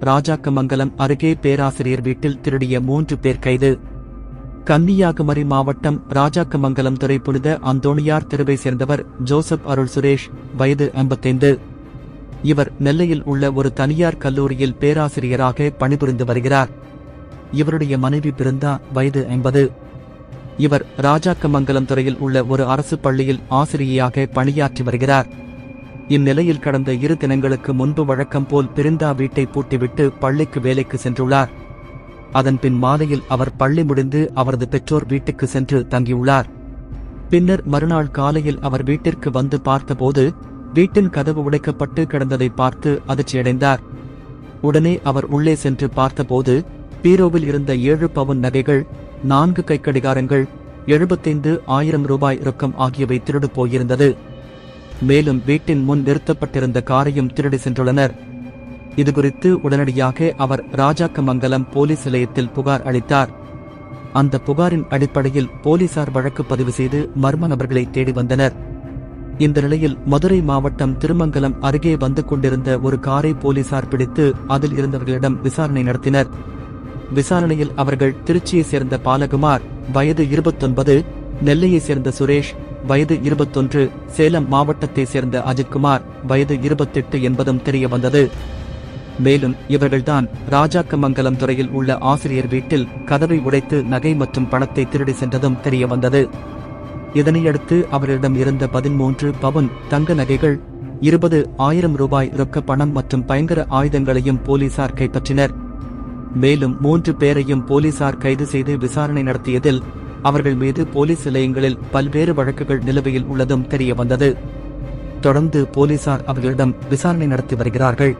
ராஜாக்கமங்கலம் அருகே பேராசிரியர் வீட்டில் திருடிய மூன்று பேர் கைது. கன்னியாகுமரி மாவட்டம் ராஜாக்கமங்கலம் துறை புனித அந்தோணியார் தெருவை சேர்ந்தவர் ஜோசப் அருள் சுரேஷ் வயது 55 இவர் நெல்லையில் உள்ள ஒரு தனியார் கல்லூரியில் பேராசிரியராக பணிபுரிந்து வருகிறார். இவருடைய மனைவி பிருந்தா வயது 50 இவர் ராஜாக்கமங்கலம் துறையில் உள்ள ஒரு அரசு பள்ளியில் ஆசிரியையாக பணியாற்றி வருகிறார். இந்நிலையில் கடந்த இரு தினங்களுக்கு முன்பு வழக்கம் போல் பிருந்தா வீட்டை பூட்டிவிட்டு பள்ளிக்கு வேலைக்கு சென்றுள்ளார். அதன்பின் மாலையில் அவர் பள்ளி முடிந்து அவரது பெற்றோர் வீட்டுக்கு சென்று தங்கியுள்ளார். பின்னர் மறுநாள் காலையில் அவர் வீட்டிற்கு வந்து பார்த்தபோது வீட்டின் கதவு உடைக்கப்பட்டு கிடந்ததை பார்த்து அதிர்ச்சியடைந்தார். உடனே அவர் உள்ளே சென்று பார்த்தபோது பீரோவில் இருந்த ஏழு பவுன் நகைகள் நான்கு கைக்கடிகாரங்கள் எழுபத்தைந்து ஆயிரம் ரூபாய் ரொக்கம் ஆகியவை திருடு போயிருந்தது மேலும் வீட்டின் முன் நிறுத்தப்பட்டிருந்த காரையும் திருடி சென்றுள்ளனர். இதுகுறித்து உடனடியாக அவர் ராஜாக்கமங்கலம் போலீஸ் நிலையத்தில் புகார் அளித்தார். அந்த புகாரின் அடிப்படையில் போலீசார் வழக்கு பதிவு செய்து மர்ம நபர்களை தேடி வந்தனர். இந்த நிலையில் மதுரை மாவட்டம் திருமங்கலம் அருகே வந்து கொண்டிருந்த ஒரு காரை போலீசார் பிடித்து அதில் இருந்தவர்களிடம் விசாரணை நடத்தினர். விசாரணையில் அவர்கள் திருச்சியைச் சேர்ந்த பாலகுமார் வயது இருபத்தொன்பது நெல்லையைச் சேர்ந்த சுரேஷ் வயது இருபத்தொன்று சேலம் மாவட்டத்தைச் சேர்ந்த அஜித்குமார் வயது இருபத்தெட்டு என்பதும் தெரிய வந்தது மேலும் இவர்கள்தான் ராஜாக்கமங்கலம் துறையில் உள்ள ஆசிரியர் வீட்டில் கதவை உடைத்து நகை மற்றும் பணத்தை திருடி சென்றதும் தெரிய வந்தது இதனையடுத்து அவரிடம் இருந்த பதிமூன்று பவுன் தங்க நகைகள் இருபது ஆயிரம் ரூபாய் ரொக்க பணம் மற்றும் பயங்கர ஆயுதங்களையும் போலீசார் கைப்பற்றினர். மேலும் மூன்று பேரையும் போலீசார் கைது செய்து விசாரணை நடத்தியதில் அவர்கள் மீது போலீஸ் நிலையங்களில் பல்வேறு வழக்குகள் நிலுவையில் உள்ளதும் தெரியவந்தது தொடர்ந்து போலீசார் அவர்களிடம் விசாரணை நடத்தி வருகிறார்கள்.